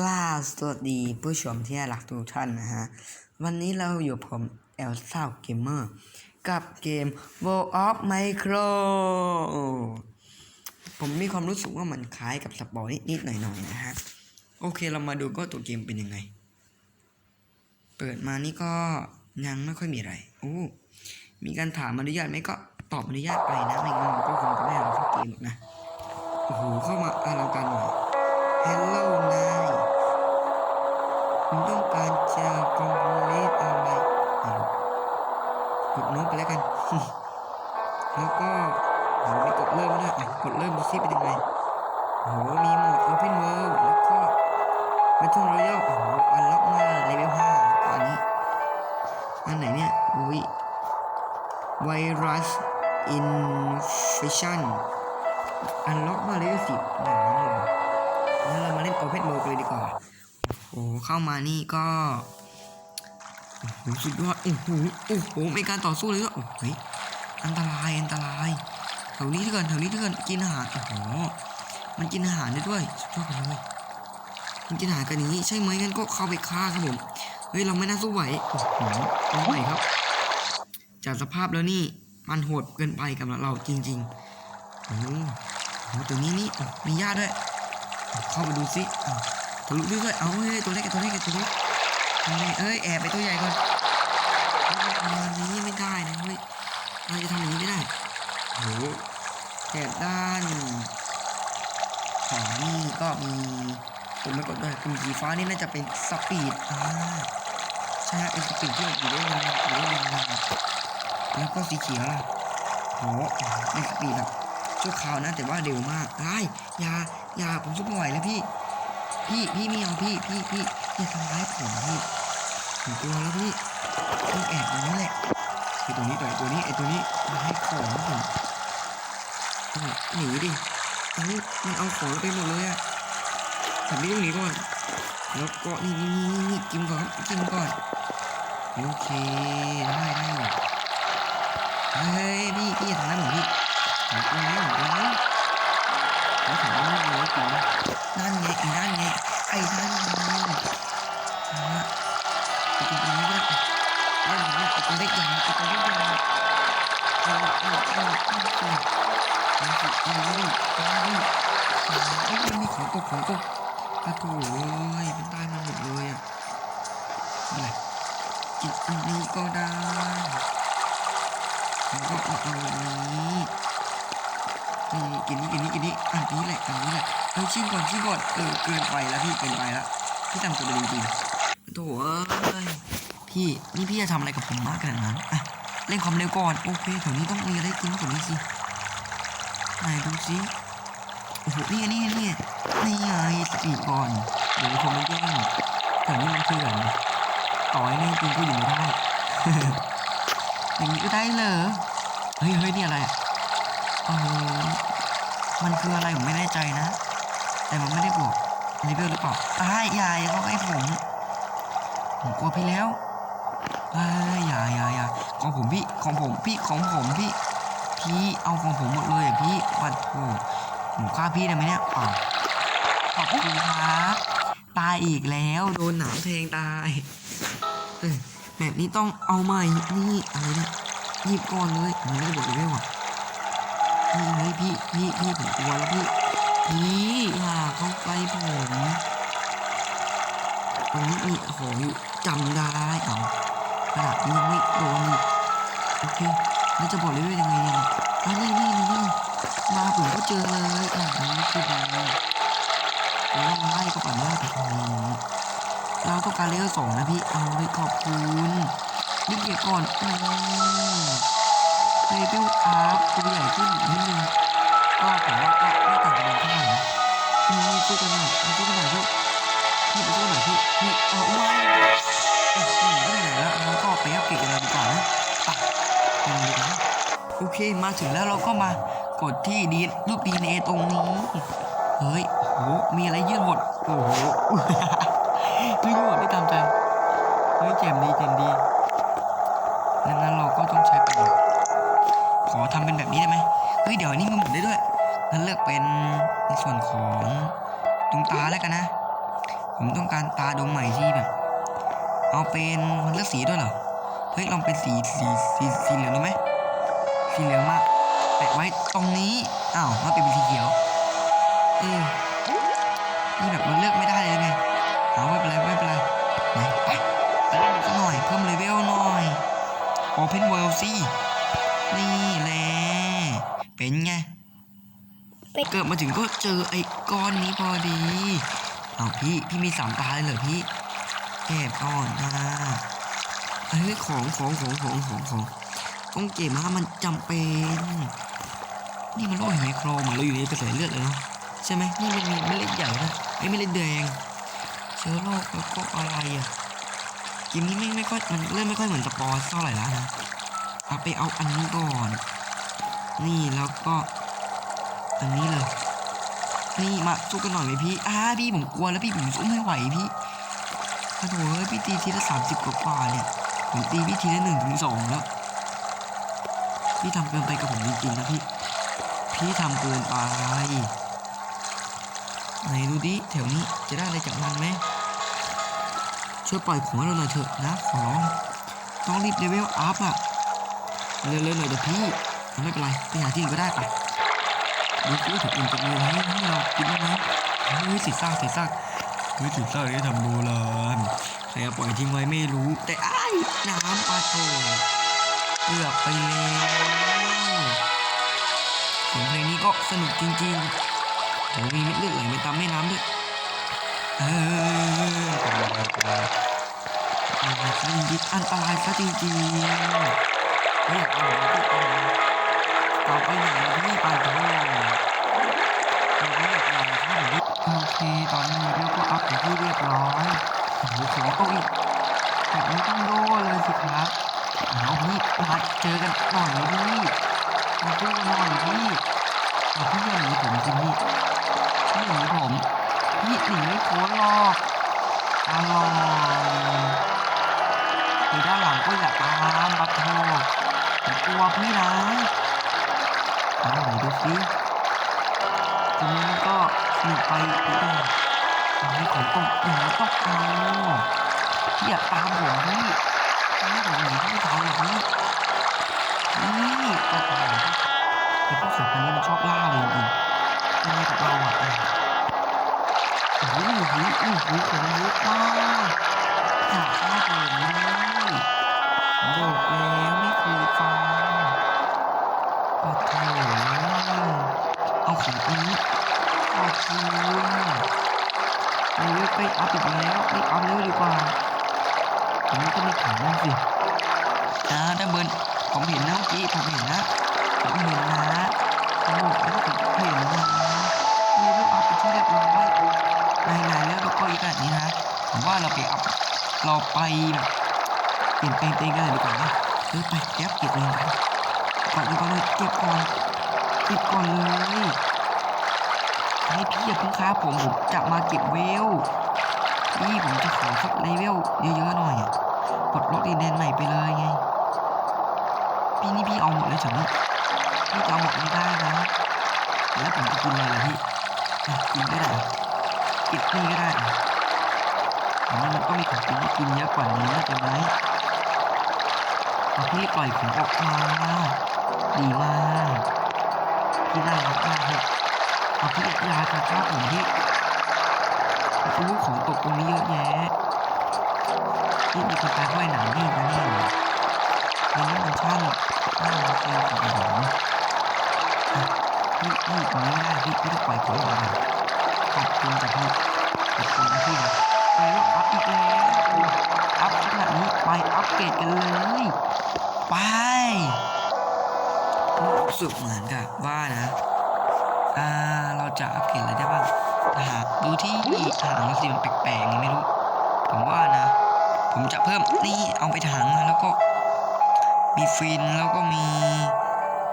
กล้าสวัสดีผู้ชมที่น่ารักทุกท่านนะฮะ วันนี้เราอยู่ผมเอลซ่าเกมเมอร์กับเกม World of Micro ผมมีความรู้สึกว่ามันคล้ายกับสปอร์นิดๆหน่อยๆนะฮะ โอเคเรามาดูก็ตัวเกมเป็นยังไง เปิดมานี่ก็ยังไม่ค่อยมีอะไรโอ้มีการถามอนุญาตไหมก็ตอบอนุญาตไปนะไม่งั้นก็คงจะไม่ให้เราเข้าเกมหรอกนะ โอ้โหเข้ามาอลังการหน่อย Hello นายคุณต้องการจะคอมพลีทอะไรกดโน้ตไปแล้วกัน แล้วก็โหมีกดเริ่มด้วยอะกดเริ่มดูซิเป็นยังไงโหมีโหมด Open World แล้วก็ Battle Royale โอ้โหอันล็อกมาเลเวล5อันนี้ อันไหนเนี่ยอุ้ย Virus Infection อันล็อกมาเลเวล10อย่างนั้นเลย งั้นเรามาเล่น Open World กันเลยดีกว่า โอ้เข้ามานี่ก็โอ้โหสุดยอด โอ้โห โอ้โหมีการต่อสู้เลยด้วยโอ้โหอันตราย อันตราย แถวนี้ที่เกินแถวนี้ที่เกินกินอาหาร โอ้โห มันกินอาหารได้ด้วย สุดยอดไปเลยมันกินอาหารกันอย่างนี้ใช่ไหมงั้นก็เข้าไปฆ่าครับผม เฮ้ย เราไม่น่าสู้ไหว โอ้โหเอาไหวครับ จากสภาพแล้วนี่ มันโหดเกินไปกับเราจริง ๆ โอ้โหโอ้โหตัวนี้นี่ มีญาติด้วย เข้าไปดูซิอ้าวลุด้วยด้วยเอาเฮ้ยตัวเล็กกับตัวเล็กกับตัวเล็กเอ้ยแอบไปตัวใหญ่ก่อนมาณนี้ไม่ได้นะเฮ้ยเราจะทำอย่างนี้ไม่ได้โอ้โหแต่ด้านของนี่ก็มีผมไม่กดด้วยกลุ่มสีฟ้านี่น่าจะเป็นสปีดอ่าใช่ฮะเป็นสปีดที่อยู่ได้นานอยู่ได้นานแล้วก็สีเขียวล่ะโอ้โหเป็นสปีดแบบชั่วคราวนะแต่ว่าเร็วมากได้ยา อย่าผมสู้ไม่ไหวแล้วพี่ พี่พี่ไม่เอาพี่พี่พี่อย่าทำร้ายผมพี่ผมกลัวแล้วพี่พี่แอบตรงนี้แหละไอตัวนี้ตัวไอตัวนี้ไอ้ตัวนี้มาให้ของผมหนีดิเอามันเอาของไปหมดเลยอะผมนี่ต้อหนีก่อนแล้วก็นี่นี่นี่นี่กินก่อนครับกินก่อนโอเคได้ได้เฮ้ยพี่พี่อย่าทำร้ายผมพี่ผมกลัวแล้วผมกลัวแล้ว แล้วผมไม่รู้ว่ากินนั่นไงไอ้นั่นไงไอ้นั่นไงฮะไอ้ตรงนี้ด้วยนั่นไงไอ้ตรงเล็กอย่างไอ้ตรงเล็กอย่างเอาเอาเอาเอาเอาเอาเอาเอาเอาเอามันมีของตกของตกกระโถยเป็นตายมันหมดเลยอะอะไรกินอันนี้ก็ได้แล้วก็เอาเอาอันนี้ นี่กินนี่กินนี่กินนี่อันนี้แหละอันนี้แหละเอาชิมก่อนชิมก่อนเออเกินไปแล้วพี่เกินไปแล้วพี่ทำตัวเป็นจริงๆโถ่เอ้ยพี่นี่พี่จะทำอะไรกับผมมากขนาดนั้นอะเล่นความเร็วก่อนโอเคแถวนี้ต้องมีอะไรกินมากกว่านี้สิไหนดูสิโอ้โหนี่นี่นี่นี่ไงสปีดก่อนเดี๋ยวคนไม่แย่งแถวนี้มันเถื่อนต่อให้แน่จริงก็อยู่ไม่ได้อย่างนี้ก็ได้เหรอเฮ้ยเฮ้ยนี่อะไรอะ มันคืออะไรผมไม่แน่ใจนะ แต่มันไม่ได้บอกเลเวลหรือเปล่าอ้ายอย่าอย่าเขาให้ผม ผมกลัวพี่แล้วเอ้ยอย่าอย่าอย่าของผมพี่ของผมพี่ของผมพี่ พี่เอาของผมหมดเลยอะพี่ปัดโถผมฆ่าพี่ได้ไหมเนี่ยอ้าขอบคุณครับตายอีกแล้วโดนหนามแทงตายเออแบบนี้ต้องเอาใหม่นี่อะไรเนี่ยหยิบก่อนเลยมันไม่ได้บอกเลเวลอะ พี่เฮ้ยพี่พี่พี่ผมกลัวแล้วพี่พี่อย่าเข้าใกล้ผมตรงนี้มีโอ้โหจำได้เอาขนาดยังไม่โดนอีกโอเคแล้วจะบอกเลยว่ายังไงเนี่ยอะนี่นี่นี่นี่มาผมก็เจอเลยอะนี่คือมาแล้วมาไล่ก็ปั่นไล่ไปทางนี้เราต้องการเลเวลสองนะพี่เอาเลยขอบคุณนี่เกียร์ก่อนอืม เลเวลอัพตัวใหญ่ขึ้นนิดนึงก็ผมว่าก็ไม่ต่างกันเท่าไหร่นะนี่สู้กันหน่อยมาสู้กันหน่อยพี่พี่มาสู้หน่อยพี่พี่เอาไม่โอ้โหไม่ไหนแล้วเราก็ไปอัปเกรดกันเลยดีกว่านะไปยังไงดีนะโอเคมาถึงแล้วเราก็มากดที่ดีรูปดีเอตรงนี้เฮ้ยโหมีอะไรยืดหมดโอ้โหไม่ยืดหดได้ตามใจเฮ้ยเจ็บดีเจ็บดีดังนั้นเราก็ต้องใช้ประโยชน์ ขอทำเป็นแบบนี้ได้ไหมเฮ้ยเดี๋ยวอันนี้มันหมุนได้ด้วยงั้นเลือกเป็นในส่วนของดวงตาแล้วกันนะ ผมต้องการตาดวงใหม่ที่แบบ เอาเป็นมันเลือกสีด้วยเหรอเฮ้ยลองเป็นสีสีสีสีเหลืองได้ไหมสีเหลืองมากแปะไว้ตรงนี้อ้าวมาเป็นสีเขียวเออนี่แบบเราเลือกไม่ได้เลยไงเอาไม่เป็นไรไม่เป็นไรไหนไปไปเล่นดูสักหน่อยเพิ่มเลเวลหน่อย Open World สิ นี่แหละเป็นไง เป็นเกิดมาถึงก็เจอไอ้ก้อนนี้พอดี เอาพี่พี่มีสามตาเลยเหรอพี่แอบก่อนนะเฮ้ยของของของของของของต้องเก็บมามันจำเป็น นี่มันโลกแห่งไมโครเหมือนเราอยู่ในกระแสเลือดเลยเนาะใช่ไหมนี่มันมีเมล็ดใหญ่นะไอ้เมล็ดแดงเชื้อโรคแล้วก็อะไรอะเกมนี้ไม่ไม่ค่อยมันเริ่มไม่ค่อยเหมือนสปอร์เท่าไหร่แล้วนะ เอาไปเอาอันนี้ก่อน นี่แล้วก็อันนี้เลย นี่มาสู้กันหน่อยไหมพี่อ้าพี่ผมกลัวแล้วพี่ผมสู้ไม่ไหวพี่โอ้โหพี่ตีทีละสามสิบกว่าเนี่ยผมตีพี่ทีละหนึ่งถึงสองแล้วพี่ทำเกินไปกับผมจริงๆนะพี่ พี่ทำเกินไปไหนดูดิแถวนี้จะได้อะไรจากมันไหมช่วยปล่อยของให้เราหน่อยเถอะนะขอร้องต้องรีบเลเวลอัพอะ เร็วๆหน่อยเดี๋ยวพี่ไม่เป็นไรไปหาที่อื่นก็ได้ไปดูซิถึงอื่นจะมีอะไรให้เรากินบ้างไหมเฮ้ยสิซ่าสิซ่าเฮ้ยสิซ่ากนี่ทำโบราณใครเอาปล่อยทิ้งไว้ไม่รู้ แต่อ้ายน้ำปลาโถเกือบไปแล้วเสียงเพลงนี้ก็สนุกจริงๆโหมีเม็ดเลือดไหลไปตามแม่น้ำด้วยเอออันตรายซะจริงๆ อันตรายซะจริงๆเฮ้ยเอาหน่อยพี่เอาหน่อยต่อไปไหนพี่ปานทองเราไม่อยากลองถ้าผมดิโอเคตอนนี้เรียกว่าอัพเป็นที่เรียบร้อยโอ้โหของตกอีกแบบนี้ต้องโดเลยสิครับเอาพี่มาเจอกันหน่อยพี่มาเจอกันหน่อยพี่เอาพี่ย่าหนีผมจริงพี่พี่หนีผมพี่หนีไม่พ้นหรอกอร่อยอยู่ด้านหลังก็อย่าตามบัตโท ผมกลัวพี่นะเอาไหนดูสิทีนี้มันก็สนุกไปอีกแบบอันนี้ของตกอย่างนี้ต้องเอาพี่อย่าตามผมพี่พี่ผมหนีพี่เขาอย่างนี้นี่ก็ตายไอ้พวกเสัตว์พันนี้มันชอบล่าเลยจริงๆยังไงกับเราอะโอ้โหโอ้โหโอ้โหของเยอะมากหนักมากเลยนี่ บอกแล้วไม่เคยฟังปัดโถเอาของอันนี้ขอบคุณเอาเยอะไปเอัพอีกแล้วไม่เอาเร็วดีกว่าผมก็ไม่ขังนั่นสิอ่าดับเบิลผมเห็นนะเมื่อกี้ผมเห็นนะผมเห็นนะผมบอกแล้วผมเห็นนะนี่เรื่องอัพเป็นที่เรียบร้อยไหนๆแล้วก็อีกแบบนี้นะผมว่าเราไปเอัพเราไปแบบ เปลี่ยนแปลงตัวเองกันเลยดีกว่านะเออไปแก๊ปเก็บเงินกันก่อนดีกว่าเลยเก็บก่อนเก็บก่อนเลยให้พี่อย่าเพิ่งค้าผมผมจะมาเก็บเวลพี่ผมจะขอสักเลเวลเยอะๆหน่อยปลดล็อกดินแดนใหม่ไปเลยไง พี่นี่พี่เอาหมดเลยใช่ไหมพี่จะเอาหมดไม่ได้นะแล้วผมจะกินอะไรล่ะพี่อะกินก็ได้กินนี่ก็ได้อะอันนี้มันก็มีของกินที่กินเยอะกว่านี้ใช่ไหม พี่ปล่อยผมออกมาดีมากพี่น่ารักมากเลยเอาพี่ยาคาฆ่าผมพี่โอ้โหของตกตรงนี้เยอะแยะนี่มีคนตายเพราะไอ้หนังนี่นะเนี่ยอันนี้มันช่างน่ารักเลยกับผมอะพี่พี่ตรงนี้ไม่ได้พี่พี่ต้องปล่อยผมออกมาขอบคุณจากพี่ขอบคุณนะพี่นะไปแล้วอัพอีกแล้วอัพขนาดนี้ไปอัพเกรดกันเลย ไป รู้สึกเหมือนกับว่านะ อ่า เราจะอัพเกรดอะไรได้บ้างหากดูที่หางเรสิมันแปลกๆไงไม่รู้ ผมว่านะ ผมจะเพิ่มนี่เอาไปถังมาแล้วก็ มีฟินแล้วก็มี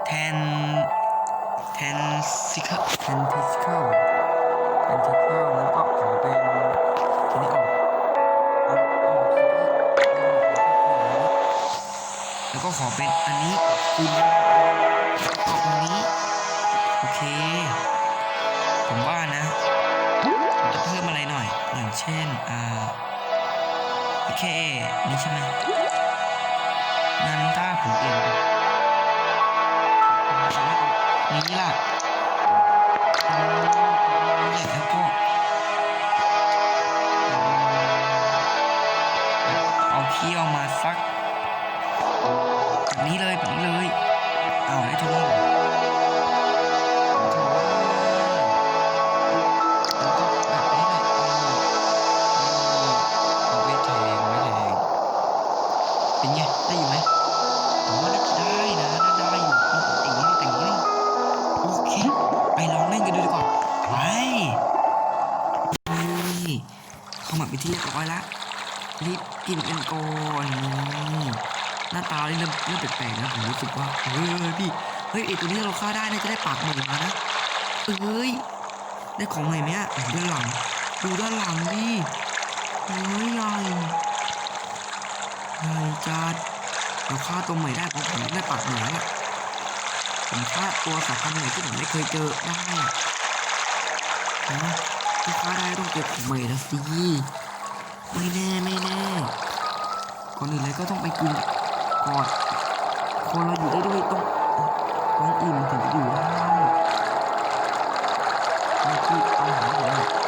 แทนแทนซิคแทนทิสเคิลเป็นทิปเปอร์นั้นก็ขอเป็นอันนี้ออกแล้วก็ขอเป็นอันนี้คุณ เช่น อ่า โอเค นี่ใช่ไหมนันต้าผมเองครับนี่ล่ะอืมนี่แล้วก็เอาเขี้ยวมาสักแบบนี้เลยแบบนี้เลย เอาได้ทุกอย่ เข้ามาเป็นที่เรียบร้อยละรีบกินกันก่อนหน้าตาเริ่มเริ่มแปลกๆนะผมรู้สึกว่าเฮ้ยพี่เฮ้ยไอตัวนี้เราฆ่าได้นะจะได้ปากใหม่มานะเอ้ยได้ของใหม่ไหมอะด้านหลัง ดูด้านหลังดิเฮ้ยใหญ่ใหญ่จัดเราฆ่าตัวใหม่ได้ผมผมได้ปากใหม่แล้วอะผมฆ่าตัวสายพันธุ์ใหม่ที่ผมไม่เคยเจอได้นะถ้าฆ่าได้ต้องเก็บของใหม่แล้วสิ ไม่แน่ไม่แน่ก่อนอื่นเลยก็ต้องไปกินก่อนคนเราอยู่ได้ด้วยต้องต้องอิ่มถึงจะอยู่ได้นี่คิดเอาหารผม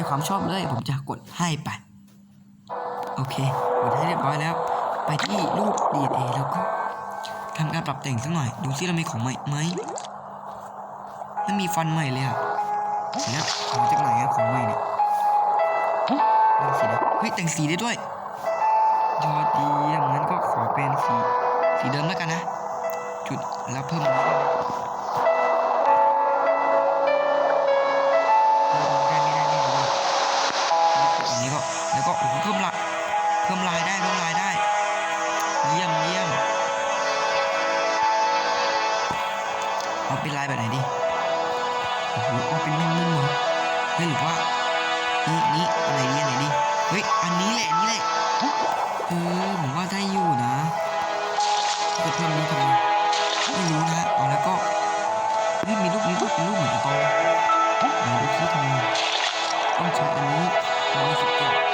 แต่ความชอบเลย ผมจะกดให้ไป โอเค กดให้เรียบร้อยแล้ว ไปที่รูป DNA แล้วก็ทำการปรับแต่งสักหน่อย ดูซิเรามีของใหม่ไหมไม่มีฟันใหม่เลยอะแล้วหาจากไหนอะของใหม่เนี่ยนั่นสินะเฮ้ยแต่งสีได้ด้วยยอดเยี่ยมงั้นก็ขอเป็นสีสีเดิมแล้วกันนะ จุดแล้วเพิ่มมเถ้าจะเพิ่มนี้ทำไมไม่รู้นะเอาแล้วก็นี่มีลูกนี้รูปเป็นลูกเหมือนอะตอมไหนดูซิทำไงต้องใช้อันนี้อันนี้สุดยอด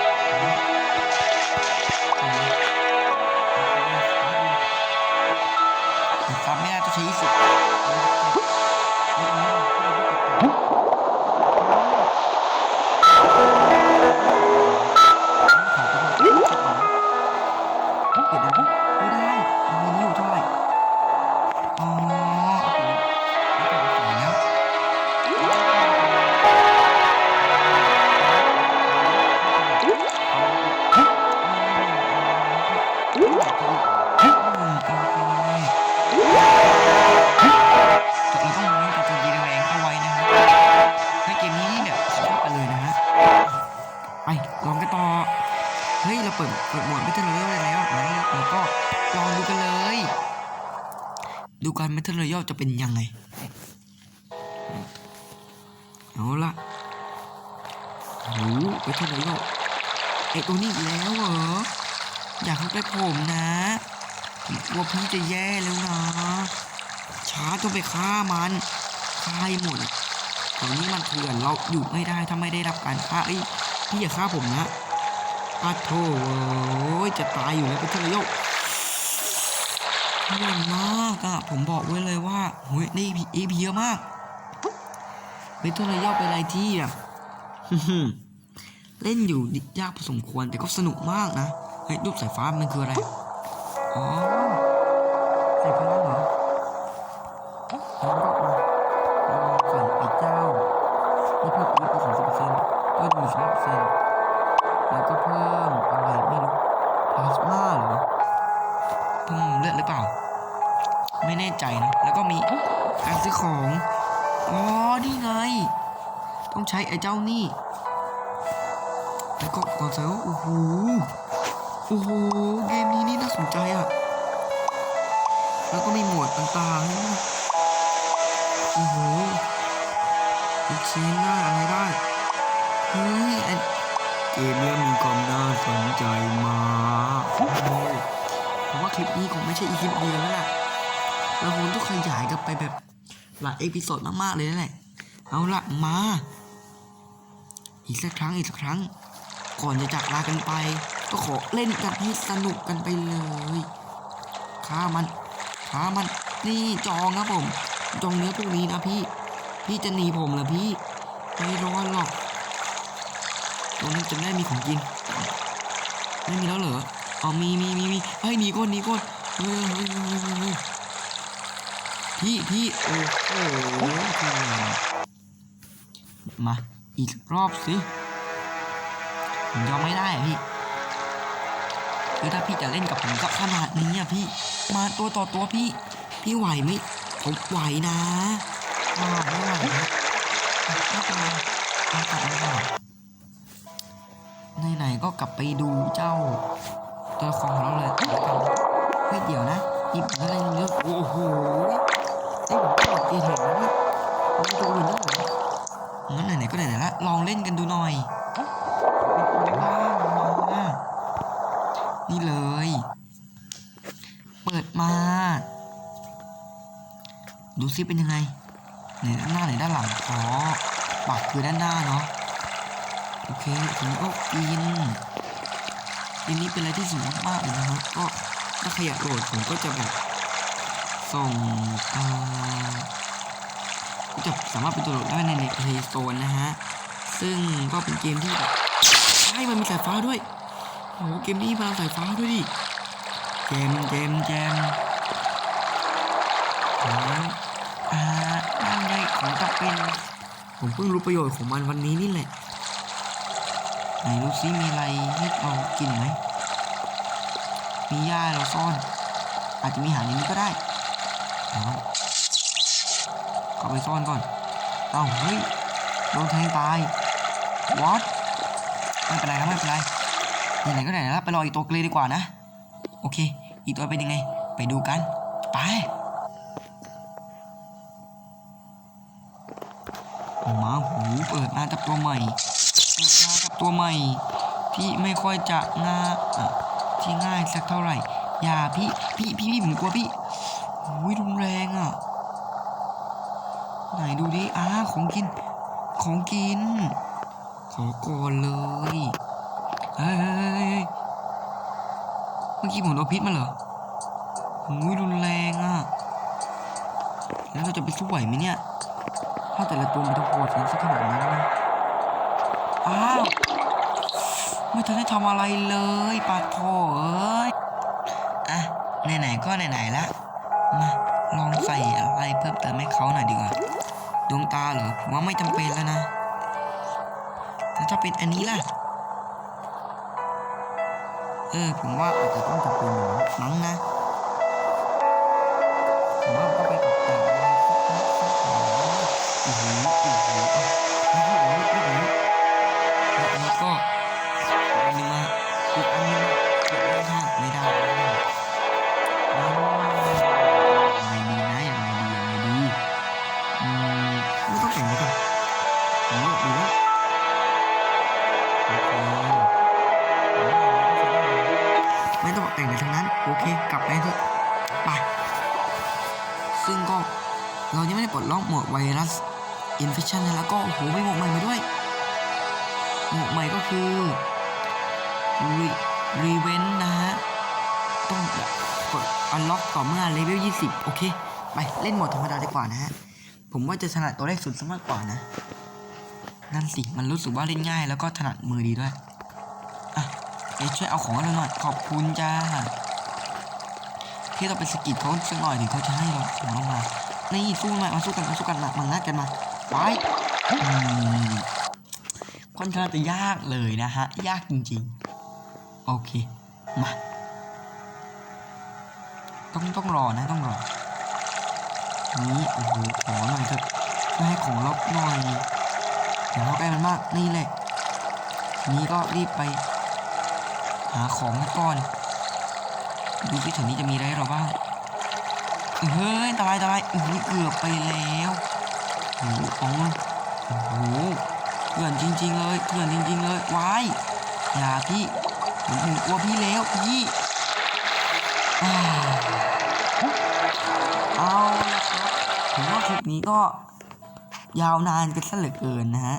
การไม่ทันเลยจะเป็นยังไง เอาละโอ้โหไม่ทันเลยไอตัวนี้อีกแล้วเหรอ อยากให้ไปผมนะผมกลัวพี่จะแย่แล้วนะ ช้าต้องไปฆ่ามันฆ่าให้หมดตอนนี้มันเถื่อนเราอยู่ไม่ได้ถ้าไม่ได้รับการฆ่าเอ้ยพี่อย่าฆ่าผมนะปาโถโอ้ยจะตายอยู่แล้วเป็นทรยศ เยอะมากอะผมบอกไว้เลยว่าโอ้ยนี่อีพีเยอะมากเบทเทิลรอยัลไป็นอะไรที่แบบเล่นอยู่ยากพอสมควรแต่ก็สนุกมากนะเฮ้ยรูปสายฟ้ามันคืออะไรอ๋อสายฟ้าเหรอแล้วก็มาส่วไอ้เจ้าเพิ่มอีกเป็เพิ่มอร์เซ็แล้วก็เพิ่มอะไรไม่รู้พลาสมาเหรอ ดหรือเปล่า ไม่แน่ใจนะ แล้วก็มีการซื้อของ อ๋อ นี่ไง ต้องใช้ไอ้เจ้านี่ แล้วก็ก่อนเซลโอ้โห โอ้โห เกมนี้นี่น่าสนใจอะแล้วก็มีหมวดต่างๆ โอ้โหอีกชิ้นได้อะไรได้ เฮ้ยเกมเนี้ยมีความน่าสนใจมากเฮ้ ผมว่าคลิปนี้คงไม่ใช่อีคลิปเดียวแล้วแหละเราคงต้องขยายกันไปแบบหลายเอพิโซดมากๆเลยนั่นแหละ เอาละมา อีกสักครั้งอีกสักครั้ง ก่อนจะจากลากันไป ก็ขอเล่นกันให้สนุกกันไปเลยฆ่ามันฆ่ามันนี่จองครับผมจองเนื้อพวกนี้นะพี่ พี่จะหนีผมเหรอพี่ไม่รอดหรอกตรงนี้จะได้มีของกิน ไม่มีแล้วเหรอ อ๋อมีมีมีมีเฮ้ยหนีก่อนหนีก่อนเฮ้ยเฮ้ยเฮ้ยเฮ้ยพี่พี่โอ้โหมาอีกรอบสิผมยอมไม่ได้พี่คือถ้าพี่จะเล่นกับผมสักขนาดนี้อะพี่ มาตัวต่อตัวพี่ พี่ไหวไหมผมไหวนะมาไม่ไหวนะไม่เป็นไรมากลับมาก่อนไหนๆก็กลับไปดูเจ้า ตัวละครของเราเลยแล้วกันเฮ้ยเดี๋ยวนะอีกอะไรเยอะโอ้โหไอ้ผมก็บอกเกมเห็นแล้วเนี่ยมันตัวอื่นด้วยเหรองั้นไหนๆก็ไหนๆละลองเล่นกันดูหน่อยว้ามานี่เลย เปิดมา ดูซิเป็นยังไงไหนด้านหน้าไหนด้านหลังอ๋อปากคือด้านหน้าเนาะโอเคผมก็กิน อันนี้เป็นอะไรที่สูงมากเลยนะครับ ก็ถ้าขยะโหลดผมก็จะแบบส่งก็จะสามารถเป็นตัวโหลดได้ในใน Play Store นะฮะ ซึ่งก็เป็นเกมที่แบบใช่มันมีสายฟ้าด้วยโอ้โหเกมนี้มาสายฟ้าด้วยดิเจมเจมเจมแล้วอ่านั่นไงของจะเป็น ผมเพิ่งรู้ประโยชน์ของมันวันนี้นี่แหละ ไหนดูซิมีอะไรให้เรากินไหม มีหญ้าเราซ่อน อาจจะมีอาหารในนี้ก็ได้เอาเข้าไปซ่อนก่อนเอ้าเฮ้ยโดนแทงตาย what ไม่เป็นไรครับไม่เป็นไรไหนๆก็ไหนแล้วไปรออีกตัวเกลดีกว่านะ โอเค อีกตัวเป็นยังไง ไปดูกัน ไปหมาหูเปิดมากับตัวใหม่เปิดมา ตัวใหม่ที่ไม่ค่อยจะง่าอะที่ง่ายสักเท่าไหร่ อย่าพี่พี่พี่พี่ผมกลัวพี่โอ้ยรุนแรงอะไหนดูดิอ้าของกิน ของกิน ขอก่อนเลยเฮ้ยเฮ้ยเฮ้ยเฮ้ยเมื่อกี้ผมโดนพิษมาเหรอโอ้ยรุนแรงอะแล้วเราจะไปสู้ไหวไหมเนี่ย ถ้าแต่ละตัวมันจะโหดกันสักขนาดนั้นนะ อ้าวไม่ทันได้ทำอะไรเลยปาโถเอ้ยอะไหนๆก็ไหนๆละมาลองใส่อะไรเพิ่มเติมให้เขาหน่อยดีกว่าดวงตาเหรอผมว่าไม่จำเป็นแล้วนะแล้วถ้าเป็นอันนี้ล่ะเออผมว่าอาจจะต้องจำเป็นอยู่นะมั้งนะ เล่นโหมดธรรมดาดีกว่านะฮะ ผมว่าจะถนัดตัวเลขสุดซะมากกว่านะ นั่นสิ มันรู้สึกว่าเล่นง่าย แล้วก็ถนัดมือดีด้วย อะเอ๊ะช่วยเอาของเราหน่อย ขอบคุณจ้า ที่เราไปสกิดเขาสักหน่อยถึงเขาจะให้เราของเรามา นี่สู้มามาสู้กันมาสู้กันมามางัดกันมาไปอืมค่อนข้างจะยากเลยนะฮะ ยากจริงๆ โอเค มา ต้องต้องรอนะต้องรอ นี้โอ้โหขอหน่อยเถอะช่ให้ของลบหน่อยอย่าเข้าใกล้มันมากนี่แหละ นี้ก็รีบไป หาของก่อน ดูที่แถวนี้จะมีอะไรเราบ้างเฮ้ยตายตายโอ้โหเกือบไปแล้วโอ้โหโอ้โหเถื่อนจริง ๆ เลยเถื่อนจริง ๆ เลยวายอย่าพี่ผมถึงกลัวพี่แล้วพี่เอาละค ผมว่าคลิปนี้ก็ยาวนานกันซะเหลือเกินนะฮะ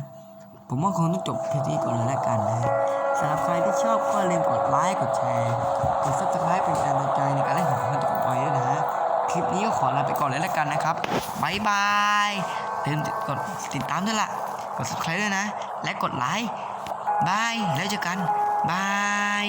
ผมว่าคงต้องจบเพียงนี้ก่อนเลยละกันนะฮะสำหรับใครที่ชอบก็อย่าลืมกดไลค์ กดแชร์ กด subscribe เป็นกำลังใจในการเล่นของมันต่อไปด้วยนะฮะ คลิปนี้ก็ขอลาไปก่อนเลยละกันนะครับบายบายอย่าลืมกดติดตามด้วยล่ะ กด subscribe ด้วยนะ และกดไลค์บายแล้วเจอกันบาย